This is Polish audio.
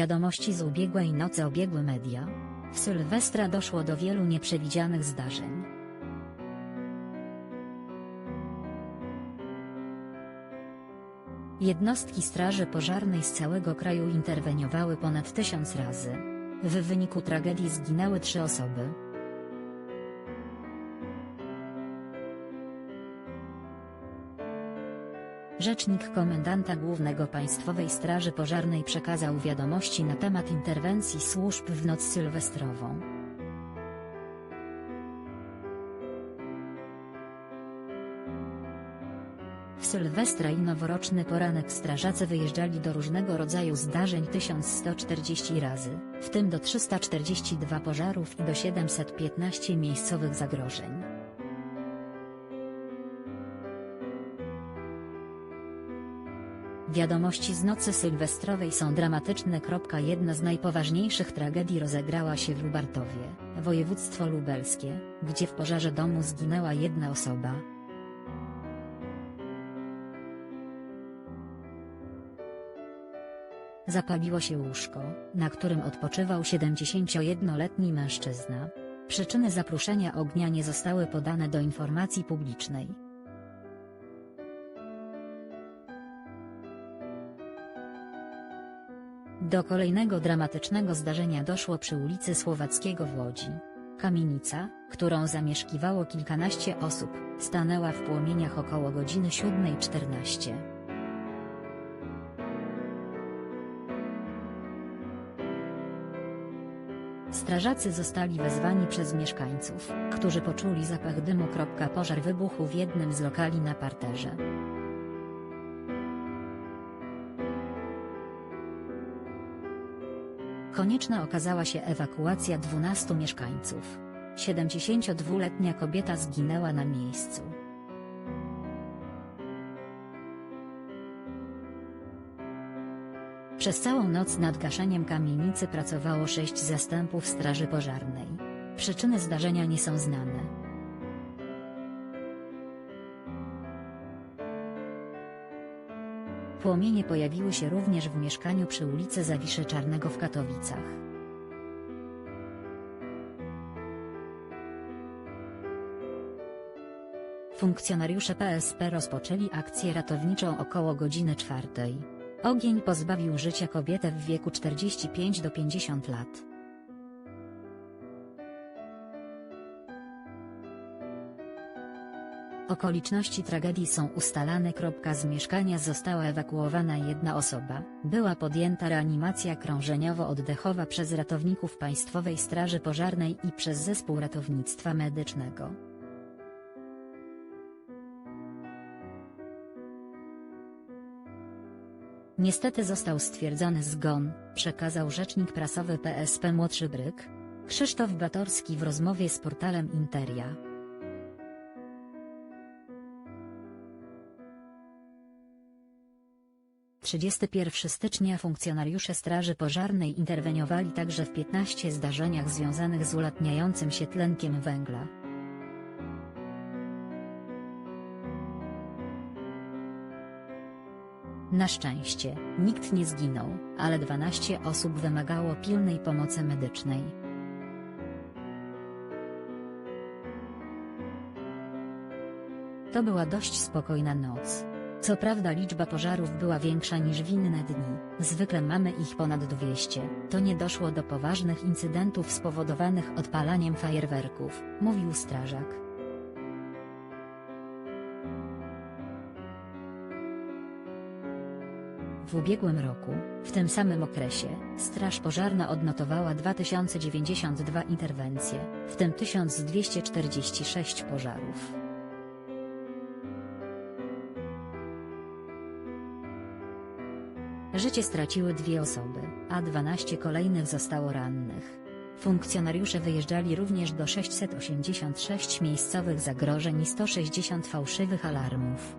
Wiadomości z ubiegłej nocy obiegły media. W Sylwestra doszło do wielu nieprzewidzianych zdarzeń. Jednostki Straży Pożarnej z całego kraju interweniowały ponad tysiąc razy. W wyniku tragedii zginęły trzy osoby. Rzecznik Komendanta Głównego Państwowej Straży Pożarnej przekazał wiadomości na temat interwencji służb w noc sylwestrową. W Sylwestra i noworoczny poranek strażacy wyjeżdżali do różnego rodzaju zdarzeń 1140 razy, w tym do 342 pożarów i do 715 miejscowych zagrożeń. Wiadomości z nocy sylwestrowej są dramatyczne. Jedna z najpoważniejszych tragedii rozegrała się w Lubartowie, województwo lubelskie, gdzie w pożarze domu zginęła jedna osoba. Zapaliło się łóżko, na którym odpoczywał 71-letni mężczyzna. Przyczyny zapruszenia ognia nie zostały podane do informacji publicznej. Do kolejnego dramatycznego zdarzenia doszło przy ulicy Słowackiego w Łodzi. Kamienica, którą zamieszkiwało kilkanaście osób, stanęła w płomieniach około godziny 7.14. Strażacy zostali wezwani przez mieszkańców, którzy poczuli zapach dymu. Pożar wybuchł w jednym z lokali na parterze. Konieczna okazała się ewakuacja 12 mieszkańców. 72-letnia kobieta zginęła na miejscu. Przez całą noc nad gaszeniem kamienicy pracowało sześć zastępów straży pożarnej. Przyczyny zdarzenia nie są znane. Płomienie pojawiły się również w mieszkaniu przy ulicy Zawiszy Czarnego w Katowicach. Funkcjonariusze PSP rozpoczęli akcję ratowniczą około godziny czwartej. Ogień pozbawił życia kobietę w wieku 45 do 50 lat. Okoliczności tragedii są ustalane. Z mieszkania została ewakuowana jedna osoba, była podjęta reanimacja krążeniowo-oddechowa przez ratowników Państwowej Straży Pożarnej i przez Zespół Ratownictwa Medycznego. Niestety został stwierdzony zgon, przekazał rzecznik prasowy PSP Młodszy Bryk, Krzysztof Batorski w rozmowie z portalem Interia. 31 stycznia funkcjonariusze Straży Pożarnej interweniowali także w 15 zdarzeniach związanych z ulatniającym się tlenkiem węgla. Na szczęście, nikt nie zginął, ale 12 osób wymagało pilnej pomocy medycznej. To była dość spokojna noc. Co prawda liczba pożarów była większa niż w inne dni, zwykle mamy ich ponad 200, to nie doszło do poważnych incydentów spowodowanych odpalaniem fajerwerków, mówił strażak. W ubiegłym roku, w tym samym okresie, Straż Pożarna odnotowała 2092 interwencje, w tym 1246 pożarów. Życie straciły dwie osoby, a 12 kolejnych zostało rannych. Funkcjonariusze wyjeżdżali również do 686 miejscowych zagrożeń i 160 fałszywych alarmów.